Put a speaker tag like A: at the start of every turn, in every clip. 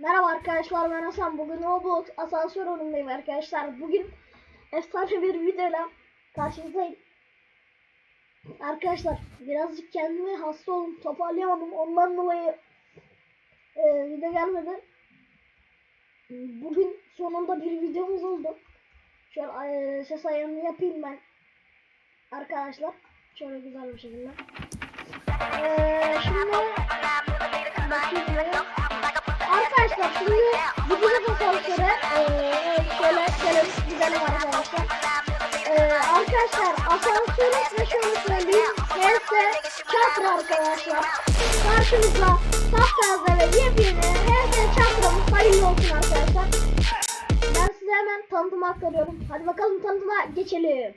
A: Merhaba arkadaşlar ben Hasan. Bugün Roblox asansör oyunundayım arkadaşlar. Bugün efsane bir videoyla karşınızdayım. Arkadaşlar birazcık kendime hasta oldum. Toparlayamadım. Ondan dolayı e, video gelmedi. Bugün sonunda bir videomuz oldu. Şöyle e, ses ayarını yapayım ben. Arkadaşlar şöyle güzel bir şekilde. E, şimdi Şimdi gideceğiz asansöre. Ee, şöyle şöyle gidelim arkadaşlar. Arkadaşlar asansörün şöyle söyleyeyim. Neyse çakra arkadaşlar. Karşımızda taptaze ve yepyeni neyse çakramız hayırlı olsun arkadaşlar. Ben size hemen tanıtım aktarıyorum. Hadi bakalım tanıtıma geçelim.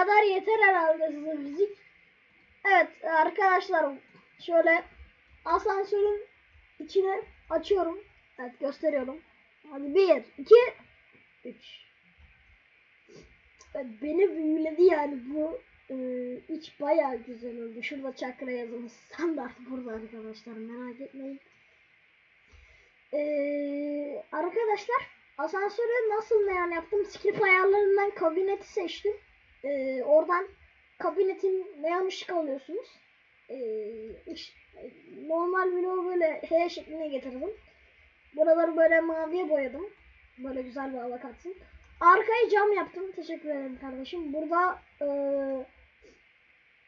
A: Kadar yeter herhalde size müzik. Evet arkadaşlar şöyle asansörün içine açıyorum. Evet gösteriyorum. Hadi bir, iki, üç. Evet, beni büyüledi yani bu e, iç bayağı güzel oldu. Şurada çakra yazımız standart burada arkadaşlar merak etmeyin. Ee, arkadaşlar asansörü nasıl neon yaptım? Script ayarlarından kabineti seçtim. Ee, oradan kabinetin neon ışık alıyorsunuz. Ee, ış- normal bloğu böyle H şekline getirdim. Buraları böyle maviye boyadım. Böyle güzel bir hava katsın. Arkayı cam yaptım. Teşekkür ederim kardeşim. Burada eee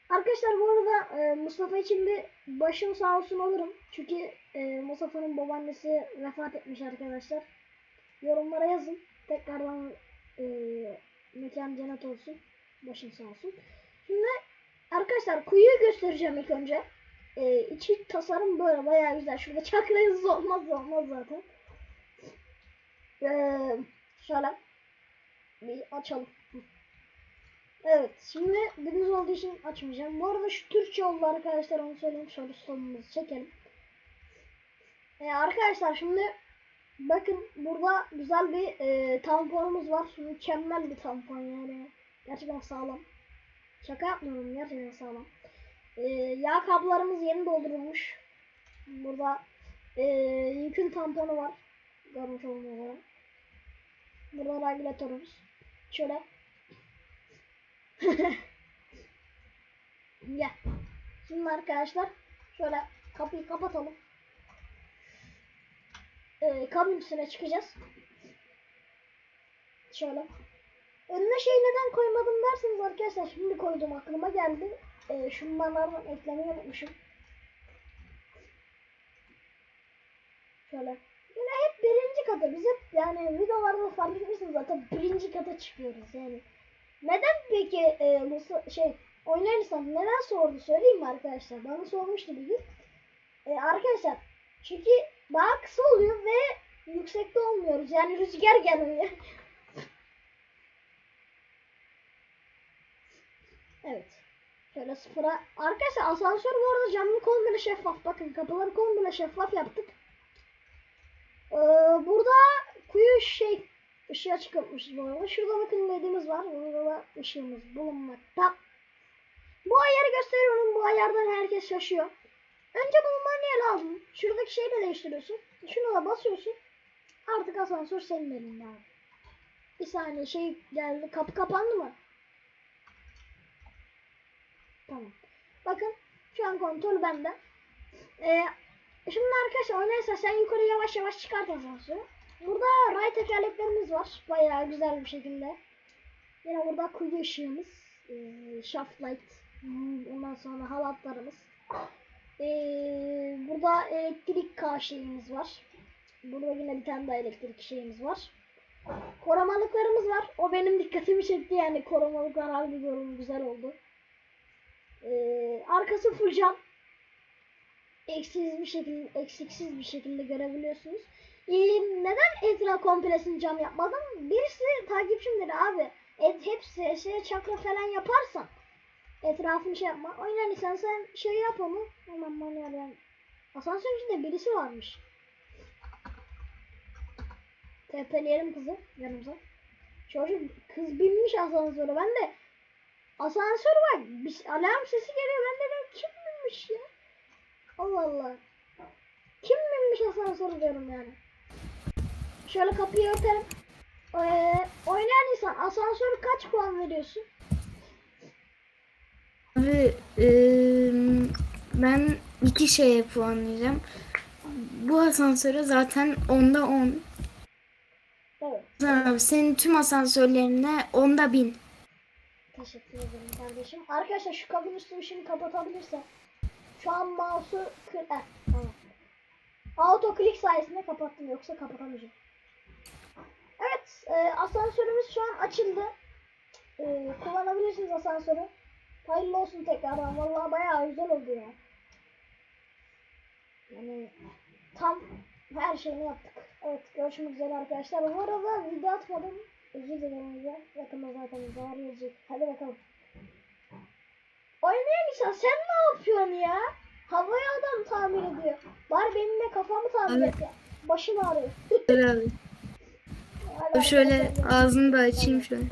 A: Arkadaşlar bu arada e, Mustafa için bir başım sağ olsun olurum. Çünkü e, Mustafa'nın babaannesi vefat etmiş arkadaşlar. Yorumlara yazın. Tekrardan e, mekan cennet olsun. Başım sağ olsun. Şimdi arkadaşlar kuyuyu göstereceğim ilk önce. E, içi tasarım böyle bayağı güzel. Şurada çakra yazısı olmaz olmaz zaten. E, şöyle bir açalım. Evet şimdi gündüz olduğu için açmayacağım. Bu arada şu Türkçe oldu arkadaşlar onu söyleyeyim. Şöyle sonumuzu çekelim. Ee, arkadaşlar şimdi bakın burada güzel bir e, tamponumuz var. Mükemmel bir tampon yani. Gerçekten sağlam. Şaka yapmıyorum gerçekten sağlam. Ee, yağ kablolarımız yeni doldurulmuş. Burada e, yükün tamponu var. Görmüş olduğunuz üzere. Burada regülatörümüz. Şöyle Gel. Şimdi arkadaşlar şöyle kapıyı kapatalım. Ee, kabin üstüne çıkacağız. Şöyle. Önüne şey neden koymadım derseniz arkadaşlar şimdi koydum aklıma geldi. Ee, şunlardan eklemeyi unutmuşum. Şöyle. Yine hep birinci kata. Biz yani videolarda fark etmişsiniz zaten birinci kata çıkıyoruz yani. Neden peki e, Musa, şey oynar insan neden sordu söyleyeyim mi arkadaşlar? Bana sormuştu bir gün. E, arkadaşlar çünkü daha kısa oluyor ve yüksekte olmuyoruz. Yani rüzgar gelmiyor. Evet. Şöyle sıfıra. Arkadaşlar asansör bu arada camlı komple şeffaf. Bakın kapıları komple şeffaf yaptık. Ee, burada kuyu şey ışığa çıkartmışız bu arada. Şurada bakın ledimiz var. Burada da ışığımız bulunmakta. Bu ayarı gösteriyorum. Bu ayardan herkes şaşıyor. Önce bunlar niye lazım? Şuradaki şeyi de değiştiriyorsun. Şuna da basıyorsun. Artık asansör senin elinde abi. Bir saniye şey geldi. Kapı kapandı mı? Tamam. Bakın şu an kontrol bende. Ee, şimdi arkadaşlar oynarsa sen yukarı yavaş yavaş çıkart asansörü. Burada ray tekerleklerimiz var. Bayağı güzel bir şekilde. Yine burada kuyu ışığımız. Ee, shaft light. Ondan sonra halatlarımız. Ee, burada elektrik K var. Burada yine bir tane daha elektrik şeyimiz var. Korumalıklarımız var. O benim dikkatimi çekti yani korumalıklar harbi yorum güzel oldu. Ee, arkası full cam. Eksiksiz bir şekilde eksiksiz bir şekilde görebiliyorsunuz. Ee, neden etraf komplesini cam yapmadım? Birisi takipçim dedi abi. Et, hepsi şey çakra falan yaparsan etrafını şey yapma. Oynan sen sen şey yap onu. Aman manuel yani. Asansörün içinde birisi varmış. Tepeleyelim kızı yanımıza. Çocuk kız binmiş asansöre. Ben de asansör var. Bir, alarm sesi geliyor. Ben de dedim kim binmiş ya? Allah Allah. Kim binmiş asansörü diyorum yani. Şöyle kapıyı örtelim. Ee, oynayan insan asansörü kaç puan veriyorsun?
B: Abi e, ben iki şeye puanlayacağım. Bu asansöre zaten onda 10.
A: Evet.
B: Abi senin tüm asansörlerine onda 1000.
A: Teşekkür ederim kardeşim. Arkadaşlar şu kabin üstü ışığını kapatabilirse. Şu an mouse'u kır... Eh, tamam. Auto click sayesinde kapattım yoksa kapatamayacağım. Evet e, asansörümüz şu an açıldı. E, kullanabilirsiniz asansörü. Hayırlı olsun tekrardan. Vallahi bayağı güzel oldu ya. Yani tam her şeyini yaptık. Evet görüşmek üzere arkadaşlar. Bu arada video atmadım. Özür dilerim ya. Yakında zaten var gelecek. Hadi bakalım. İnsan sen ne yapıyorsun ya? Havaya adam tamir ediyor. Bari benimle kafamı tamir et ya. Başım ağrıyor.
B: Dur abi.
A: Hadi
B: şöyle ağzını da açayım şöyle.